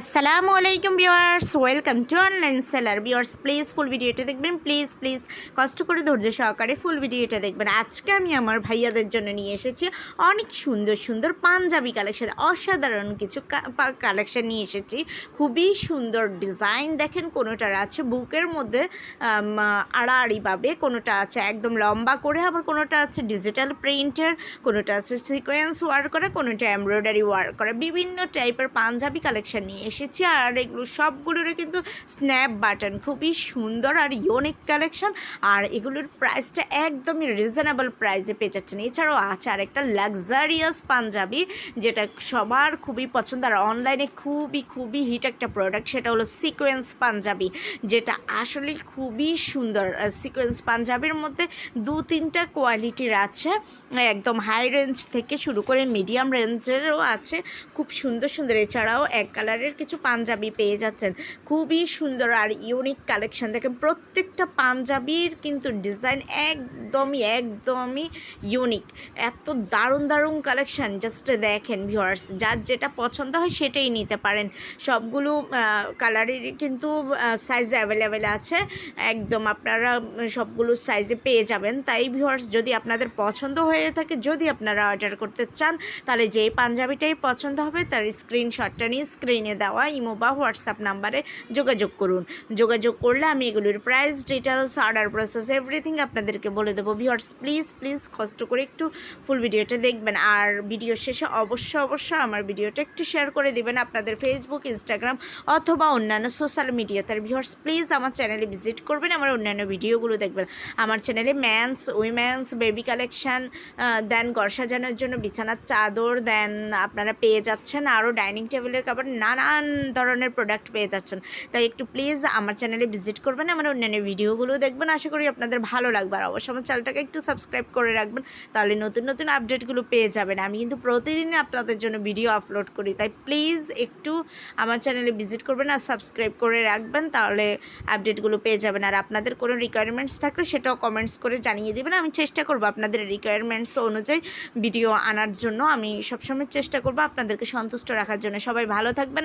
আসসালামু আলাইকুম viewers welcome to online seller. Viewers please full ভিডিওটা দেখবেন প্লিজ প্লিজ কষ্ট করে ধৈর্য সহকারে ফুল ভিডিওটা দেখবেন। আজকে আমি আমার ভাইয়াদের জন্য নিয়ে এসেছি অনেক সুন্দর সুন্দর পাঞ্জাবি কালেকশন অসাধারণ কিছু কালেকশন নিয়ে এসেছি। খুবই সুন্দর ডিজাইন দেখেন কোনোটার আছে বুকের মধ্যে আম, আড়াআড়িভাবে কোনোটা আছে একদম লম্বা করে আবার কোনোটা আছে ডিজিটাল প্রিন্টের কোনোটা আছে সিকোয়েন্স ওয়ার্ক করা কোনোটা এমব্রয়ডারি ওয়ার্ক করা। বিভিন্ন টাইপের পাঞ্জাবি কালেকশন নিয়ে এসেছি আর এগুলো সবগুলোরই কিন্তু স্ন্যাপ বাটন খুবই সুন্দর আর ইউনিক কালেকশন আর এগুলোর প্রাইসটা একদমই রিজনেবল প্রাইসে পেয়ে যাচ্ছেন। এছাড়াও আছে আর একটা লাক্সারিয়াস পাঞ্জাবি, যেটা সবার খুবই পছন্দ। আর অনলাইনে খুবই খুবই হিট একটা প্রোডাক্ট সেটা হলো সিকোয়েন্স পাঞ্জাবি, যেটা আসলে খুবই সুন্দর। সিকোয়েন্স পাঞ্জাবির মধ্যে দু, তিনটা কোয়ালিটির আছে। একদম হাই রেঞ্জ থেকে শুরু করে মিডিয়াম রেঞ্জেরও আছে। খুব সুন্দর সুন্দর। এছাড়াও এক কালারের কিছু পাঞ্জাবি পেয়ে যাচ্ছেন। খুবই সুন্দর আর ইউনিক কালেকশন দেখেন, প্রত্যেকটা পাঞ্জাবির কিন্তু ডিজাইন একদমই একদমই ইউনিক এত দারুণ দারুণ কালেকশন জাস্ট দেখেন ভিউয়ার্স যার যেটা পছন্দ হয় সেটাই নিতে পারেন। সবগুলো কালারেরই কিন্তু সাইজ অ্যাভেলেবেল আছে। একদম আপনারা সবগুলো সাইজে পেয়ে যাবেন। তাই ভিউয়ার্স যদি আপনাদের পছন্দ হয়ে থাকে, যদি আপনারা অর্ডার করতে চান, তাহলে যেই পাঞ্জাবিটাই পছন্দ হবে, তার স্ক্রিনশটটা নিয়ে স্ক্রিনে দেওয়া ইমো বা হোয়াটসঅ্যাপ নাম্বারে যোগাযোগ করুন। যোগাযোগ করলে আমি এগুলোর price details order process everything আপনাদেরকে বলে দেবো। ভিউয়ার্স প্লিজ প্লিজ কষ্ট করে একটু ফুল ভিডিওটা দেখবেন। আর ভিডিও শেষে অবশ্য অবশ্য আমার ভিডিওটা একটু শেয়ার করে দিবেন আপনাদের ফেসবুক ইনস্টাগ্রাম অথবা অন্যান্য সোশ্যাল মিডিয়াতে আর ভিউয়ার্স প্লিজ আমার চ্যানেলে ভিজিট করবেন, আমার অন্যান্য ভিডিওগুলো দেখবেন। আমার চ্যানেলে men's women's baby collection then ঘর সাজানোর জন্য বিছানার চাদর দেন আপনারা পেয়ে যাচ্ছেন আরও ডাইনিং টেবিলের কাপড় নানান ধরনের প্রোডাক্ট পেয়ে যাচ্ছেন। তাই একটু প্লিজ আমার চ্যানেলে ভিজিট করবেন, আমার অন্যান্য ভিডিওগুলো দেখবেন। আশা করি আপনাদের ভালো লাগবে। আর অবশ্যই আমার চ্যানেলটাকে একটু সাবস্ক্রাইব করে রাখবেন, তাহলে নতুন নতুন আপডেটগুলো পেয়ে যাবেন। আমি কিন্তু প্রতিদিন আপনাদের জন্য ভিডিও আপলোড করি। তাই প্লিজ একটু আমার চ্যানেলে ভিজিট করবেন আর সাবস্ক্রাইব করে রাখবেন, তাহলে আপডেটগুলো পেয়ে যাবেন। আর আপনাদের কোনো রিকোয়ারমেন্টস থাকলে সেটাও কমেন্টস করে জানিয়ে দেবেন। আমি চেষ্টা করব আপনাদের রিকোয়ারমেন্টস অনুযায়ী ভিডিও আনার জন্য। আমি সবসময় চেষ্টা করব আপনাদেরকে সন্তুষ্ট রাখার জন্য। সবাই ভালো থাকবেন।